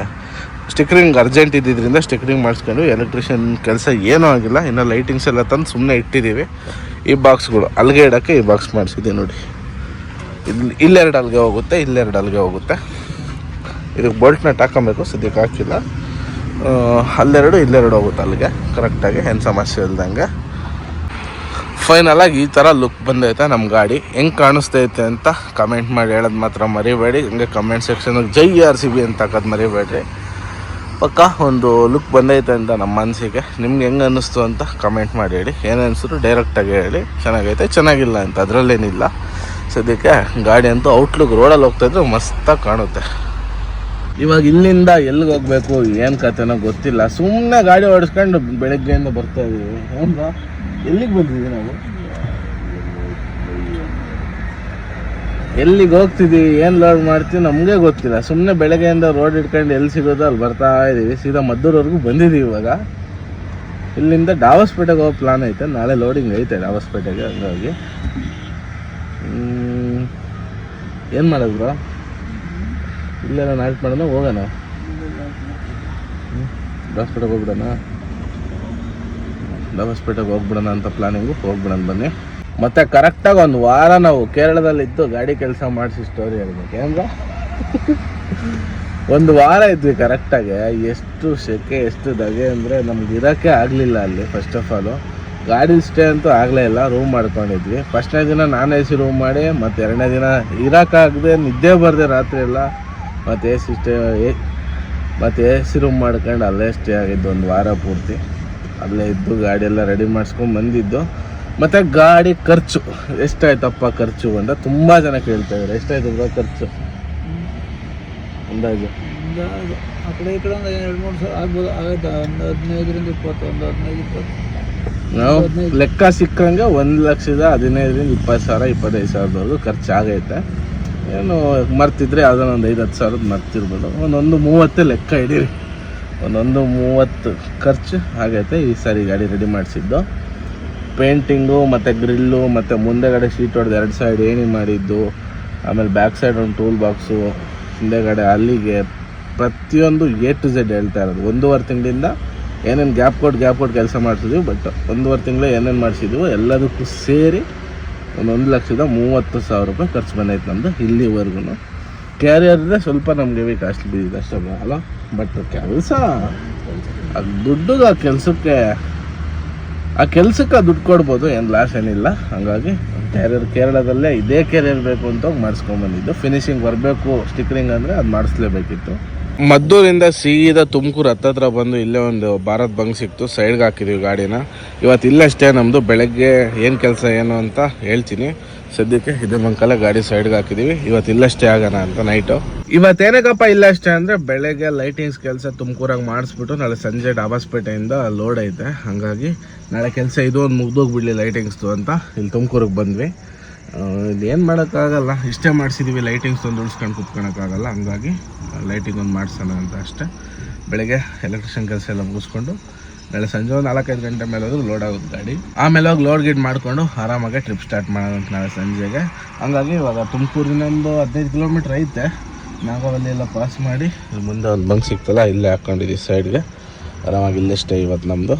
ಸ್ಟಿಕ್ರಿಂಗ್ ಅರ್ಜೆಂಟ್ ಇದ್ದಿದ್ದರಿಂದ ಸ್ಟಿಕ್ಕರಿಂಗ್ ಮಾಡಿಸ್ಕೊಂಡು ಎಲೆಕ್ಟ್ರಿಷಿಯನ್ ಕೆಲಸ ಏನೂ ಆಗಿಲ್ಲ. ಇನ್ನು ಲೈಟಿಂಗ್ಸ್ ಎಲ್ಲ ತಂದು ಸುಮ್ಮನೆ ಇಟ್ಟಿದ್ದೀವಿ. ಈ ಬಾಕ್ಸ್ಗಳು ಅಲ್ಲಿಗೆ ಇಡೋಕ್ಕೆ ಈ ಬಾಕ್ಸ್ ಮಾಡಿಸಿದ್ದೀವಿ ನೋಡಿ. ಇಲ್ಲಿ ಇಲ್ಲೆರಡು ಅಲ್ಲಿಗೆ ಹೋಗುತ್ತೆ, ಇಲ್ಲೆರಡು ಅಲ್ಲಿಗೆ ಹೋಗುತ್ತೆ. ಇದಕ್ಕೆ ಬೋಲ್ಟ್ನ ಹಾಕೊಬೇಕು, ಸದ್ಯಕ್ಕೆ ಹಾಕಿಲ್ಲ. ಅಲ್ಲೆರಡು, ಇಲ್ಲೆರಡು ಹೋಗುತ್ತೆ ಅಲ್ಲಿಗೆ ಕರೆಕ್ಟಾಗಿ ಏನು ಸಮಸ್ಯೆ ಇಲ್ದಂಗೆ. ಫೈನಲಾಗಿ ಈ ಥರ ಲುಕ್ ಬಂದೈತೆ ನಮ್ಮ ಗಾಡಿ. ಹೆಂಗೆ ಕಾಣಿಸ್ತೈತೆ ಅಂತ ಕಮೆಂಟ್ ಮಾಡಿ ಹೇಳೋದು ಮಾತ್ರ ಮರಿಬೇಡಿ. ಹಂಗೆ ಕಮೆಂಟ್ ಸೆಕ್ಷನ್ ಜೈ ಆರ್ ಸಿ ಬಿ ಅಂತ ಹಾಕೋದು ಮರಿಬೇಡ್ರಿ. ಪಕ್ಕ ಒಂದು ಲುಕ್ ಬಂದೈತೆ ಅಂತ ನಮ್ಮ ಮನಸ್ಸಿಗೆ ನಿಮ್ಗೆ ಹೆಂಗೆ ಅನ್ನಿಸ್ತು ಅಂತ ಕಮೆಂಟ್ ಮಾಡಿ ಹೇಳಿ. ಏನು ಡೈರೆಕ್ಟಾಗಿ ಹೇಳಿ. ಚೆನ್ನಾಗೈತೆ, ಚೆನ್ನಾಗಿಲ್ಲ ಅಂತ. ಅದರಲ್ಲೇನಿಲ್ಲ. ಸದ್ಯಕ್ಕೆ ಗಾಡಿ ಅಂತೂ ಔಟ್ಲುಕ್ ರೋಡಲ್ಲಿ ಹೋಗ್ತಾಯಿದ್ರೆ ಮಸ್ತಾಗಿ ಕಾಣುತ್ತೆ. ಇವಾಗ ಇಲ್ಲಿಂದ ಎಲ್ಲಿಗೆ ಹೋಗಬೇಕು, ಏನು ಕತೆನೋ ಗೊತ್ತಿಲ್ಲ. ಸುಮ್ಮನೆ ಗಾಡಿ ಓಡಿಸ್ಕೊಂಡು ಬೆಳಗ್ಗೆಯಿಂದ ಬರ್ತಾ ಇದೀವಿ. ಹೌದಾ ಎಲ್ಲಿಗೆ ಬಂದಿದ್ದೀವಿ ನಾವು? ಎಲ್ಲಿಗೆ ಹೋಗ್ತಿದ್ದೀವಿ ಏನು ಲೋಡ್ ಮಾಡ್ತೀವಿ ನಮಗೆ ಗೊತ್ತಿಲ್ಲ. ಸುಮ್ಮನೆ ಬೆಳಗ್ಗೆಯಿಂದ ರೋಡ್ ಇಟ್ಕೊಂಡು ಎಲ್ಲಿ ಸಿಗೋದು, ಅಲ್ಲಿ ಬರ್ತಾ ಇದ್ದೀವಿ ಸೀದಾ ಮದ್ದೂರವರೆಗೂ ಬಂದಿದ್ದೀವಿ ಇವಾಗ. ಇಲ್ಲಿಂದ ಡಾವಸ್ಪೇಟೆಗೆ ಹೋಗೋ ಪ್ಲಾನ್ ಐತೆ. ನಾಳೆ ಲೋಡಿಂಗ್ ಐತೆ ಡಾವಸ್ಪೇಟೆಗೆ ಹಂಗಾಗಿ. ಏನು ಮಾಡೋದು ಬ್ರೋ ಇಲ್ಲೆಲ್ಲ ನಾಲ್ಕು ಮಾಡೋಣ ಹೋಗೋಣ. ಡಾಸ್ಪೇಟೆಗೆ ಹೋಗ್ಬಿಡೋಣ. ಡಾಸ್ಪೇಟೆಗೆ ಹೋಗ್ಬಿಡೋಣ ಅಂತ ಪ್ಲಾನಿಂಗು ಹೋಗ್ಬಿಡೋಣ ಬನ್ನಿ. ಮತ್ತೆ ಕರೆಕ್ಟಾಗಿ ಒಂದು ವಾರ ನಾವು ಕೇರಳದಲ್ಲಿ ಇದ್ದು ಗಾಡಿ ಕೆಲಸ ಮಾಡಿಸಿ ಸ್ಟೋರಿ ಹೇಳ್ಬೇಕು ಏನ್ರ ಒಂದು ವಾರ ಇದ್ವಿ ಕರೆಕ್ಟಾಗಿ ಎಷ್ಟು ಸೆಕೆ, ಎಷ್ಟು ದಗೆ ಅಂದರೆ ನಮ್ಗೆ ಇರೋಕ್ಕೆ ಆಗಲಿಲ್ಲ ಅಲ್ಲಿ ಫಸ್ಟ್ ಆಫ್ ಆಲು ಗಾಡಿ ಸ್ಟೇ ಅಂತೂ ಆಗಲೇ ಇಲ್ಲ ರೂಮ್ ಮಾಡ್ಕೊಂಡಿದ್ವಿ. ಫಸ್ಟ್ನೇ ದಿನ ನಾನ್ ಎ ಸಿ ರೂಮ್ ಮಾಡಿ, ಮತ್ತು ಎರಡನೇ ದಿನ ಇರೋಕ್ಕಾಗದೆ ನಿದ್ದೆ ಬರದೆ ರಾತ್ರಿ ಎಲ್ಲ. ಮತ್ತು ಎ ಸಿ ಸ್ಟೇ ಮತ್ತು ಎ ಸಿ ರೂಮ್ ಮಾಡ್ಕೊಂಡು ಅಲ್ಲೇ ಸ್ಟೇ ಆಗಿದ್ದು ಒಂದು ವಾರ ಪೂರ್ತಿ. ಅಲ್ಲೇ ಇದ್ದು ಗಾಡಿ ಎಲ್ಲ ರೆಡಿ ಮಾಡಿಸ್ಕೊಂಡು ಬಂದಿದ್ದು. ಮತ್ತು ಗಾಡಿ ಖರ್ಚು. ಎಷ್ಟಾಯ್ತಪ್ಪ ಖರ್ಚು ಅಂತ ತುಂಬ ಜನ ಕೇಳ್ತಾ ಇದ್ದಾರೆ. ಎಷ್ಟಾಯ್ತು ಬ್ರೋ ಖರ್ಚು? ಅಂದಾಜು. ಆ ಕಡೆ ಈ ಕಡೆ ಒಂದು ಎರಡು ಮೂರು ಸಾವಿರ ಆಗ್ಬೋದು. ಆಗುತ್ತೆ ಒಂದು ಹದಿನೈದರಿಂದ ಇಪ್ಪತ್ತು ಒಂದು ಹದಿನೈದು ಇಪ್ಪತ್ತು. ನಾವು ಲೆಕ್ಕ ಸಿಕ್ಕಂಗೆ ಒಂದು ಲಕ್ಷದ ಹದಿನೈದರಿಂದ ಇಪ್ಪತ್ತು ಸಾವಿರ ಇಪ್ಪತ್ತೈದು ಸಾವಿರದವರೆಗೂ ಖರ್ಚಾಗೈತೆ ಏನು ಮರ್ತಿದ್ರೆ ಯಾವುದೋ ಒಂದು ಐದು ಹತ್ತು ಸಾವಿರದ ಮರ್ತಿರ್ಬೋದು. ಒಂದೊಂದು ಮೂವತ್ತು ಲೆಕ್ಕ ಇಡೀರಿ. ಒಂದೊಂದು ಮೂವತ್ತು ಖರ್ಚು ಆಗೈತೆ ಈ ಸಾರಿ ಗಾಡಿ ರೆಡಿ ಮಾಡಿಸಿದ್ದು. ಪೇಂಟಿಂಗು ಮತ್ತು ಗ್ರಿಲ್ಲು ಮತ್ತು ಮುಂದೆಗಡೆ ಶೀಟ್ ಹೊಡೆದು ಎರಡು ಸೈಡ್ ಏನೇನು ಮಾಡಿದ್ದು, ಆಮೇಲೆ ಬ್ಯಾಕ್ ಸೈಡ್ ಒಂದು ಟೂಲ್ ಬಾಕ್ಸು ಹಿಂದೆಗಡೆ ಅಲ್ಲಿಗೆ ಪ್ರತಿಯೊಂದು ಎ ಟು ಝೆಡ್ ಹೇಳ್ತಾ ಇರೋದು. ಒಂದೂವರೆ ತಿಂಗಳಿಂದ ಏನೇನು ಗ್ಯಾಪ್ ಕೊಟ್ಟು ಗ್ಯಾಪ್ ಕೊಟ್ಟು ಕೆಲಸ ಮಾಡ್ತಿದ್ವಿ ಬಟ್ ಒಂದೂವರೆ ತಿಂಗಳು ಏನೇನು ಮಾಡಿಸಿದ್ವು ಎಲ್ಲದಕ್ಕೂ ಸೇರಿ ಒಂದೊಂದು ಲಕ್ಷದ ಮೂವತ್ತು ಸಾವಿರ ರೂಪಾಯಿ ಖರ್ಚು ಬಂದೈತೆ ನಮ್ಮದು ಇಲ್ಲಿವರೆಗೂ ಕ್ಯಾರಿಯರ್ದೇ ಸ್ವಲ್ಪ ನಮಗೆ ಕಾಸ್ಟ್ಲಿ ಬಿದ್ದಿದೆ ಅಷ್ಟೇ ಅಲ್ಲ ಬಟ್ ಕೆಲಸ ದುಡ್ಡು ಆ ಕೆಲಸಕ್ಕೆ ಆ ಕೆಲಸಕ್ಕೆ ದುಡ್ಡು ಕೊಡ್ಬೋದು, ಏನು ಲಾಸ್ ಏನಿಲ್ಲ. ಹಂಗಾಗಿ ಕ್ಯಾರಿಯರ್ ಕೇರಳದಲ್ಲೇ ಇದೇ ಕೆರಿಯರ್ ಬೇಕು ಅಂತ ಮಾಡಿಸ್ಕೊಂಡ್ಬಂದಿದ್ದು ಫಿನಿಶಿಂಗ್ ಬರಬೇಕು ಸ್ಟಿಕರಿಂಗ್ ಅಂದರೆ ಅದು ಮಾಡಿಸ್ಲೇಬೇಕಿತ್ತು. ಮದ್ದೂರಿಂದ ಸೀದಾ ತುಮಕೂರು ಹತ್ತತ್ರ ಬಂದು ಇಲ್ಲೇ ಒಂದು ಭಾರತ್ ಬಂಗ್ ಸಿಕ್ತು ಸೈಡ್ಗೆ ಹಾಕಿದೀವಿ ಗಾಡಿನ. ಇವತ್ತು ಇಲ್ಲಷ್ಟೇ ನಮ್ಮದು ಬೆಳಗ್ಗೆ ಏನು ಕೆಲಸ ಏನು ಅಂತ ಹೇಳ್ತೀನಿ. ಸದ್ಯಕ್ಕೆ ಇದೇ ಬಂಕಲ್ಲೇ ಗಾಡಿ ಸೈಡ್ಗೆ ಹಾಕಿದೀವಿ ಇವತ್ತು ಇಲ್ಲಷ್ಟೇ ಆಗೋಣ ಅಂತ ನೈಟು ಇವತ್ತೇನಕ್ಕಪ್ಪ ಇಲ್ಲಷ್ಟೇ ಅಂದರೆ ಬೆಳಗ್ಗೆ ಲೈಟಿಂಗ್ಸ್ ಕೆಲಸ ತುಮಕೂರಾಗ ಮಾಡಿಸ್ಬಿಟ್ಟು ನಾಳೆ ಸಂಜೆ ಡಾಬಾಸ್ಪೇಟೆಯಿಂದ ಲೋಡ್ ಐತೆ. ಹಾಗಾಗಿ ನಾಳೆ ಕೆಲಸ ಇದು ಒಂದು ಮುಗ್ದೋಗ್ಬಿಡ್ಲಿ ಲೈಟಿಂಗ್ಸ್ದು ಅಂತ ಇಲ್ಲಿ ತುಮಕೂರಿಗೆ ಬಂದ್ವಿ. ಏನು ಮಾಡೋಕ್ಕಾಗಲ್ಲ. ಇಷ್ಟೇ ಮಾಡಿಸಿದ್ದೀವಿ ಲೈಟಿಂಗ್ಸ್ ಒಂದು ಉಳಿಸ್ಕೊಂಡು ಕುತ್ಕೊಳಕ್ಕಾಗಲ್ಲ. ಹಂಗಾಗಿ ಲೈಟಿಂಗ್ ಒಂದು ಮಾಡಿಸೋಣ ಅಂತ ಅಷ್ಟೇ. ಬೆಳಗ್ಗೆ ಎಲೆಕ್ಟ್ರಿಷಿಯನ್ ಕೆಲಸ ಎಲ್ಲ ಮುಗಿಸ್ಕೊಂಡು ನಾಳೆ ಸಂಜೆ ಒಂದು ನಾಲ್ಕೈದು ಗಂಟೆ ಮೇಲೆ ಹೋದ್ರೆ ಲೋಡ್ ಆಗುತ್ತೆ ಗಾಡಿ. ಆಮೇಲೆ ಹೋಗಿ ಲೋಡ್ ಗಿಡ್ ಮಾಡಿಕೊಂಡು ಆರಾಮಾಗಿ ಟ್ರಿಪ್ ಸ್ಟಾರ್ಟ್ ಮಾಡೋಣ ನಾಳೆ ಸಂಜೆಗೆ. ಹಂಗಾಗಿ ಇವಾಗ ತುಮಕೂರಿನೊಂದು ಹದಿನೈದು ಕಿಲೋಮೀಟ್ರ್ ಐತೆ. ನಾಗವಲ್ಲಿ ಎಲ್ಲ ಪಾಸ್ ಮಾಡಿ ಮುಂದೆ ಒಂದು ಬಂಕ್ ಸಿಗ್ತಲ್ಲ, ಇಲ್ಲೇ ಹಾಕ್ಕೊಂಡಿದ್ದೀವಿ ಸೈಡ್ಗೆ ಆರಾಮಾಗಿ ಇಲ್ಲೇ ಸ್ಟೇ ಇವತ್ತು ನಮ್ಮದು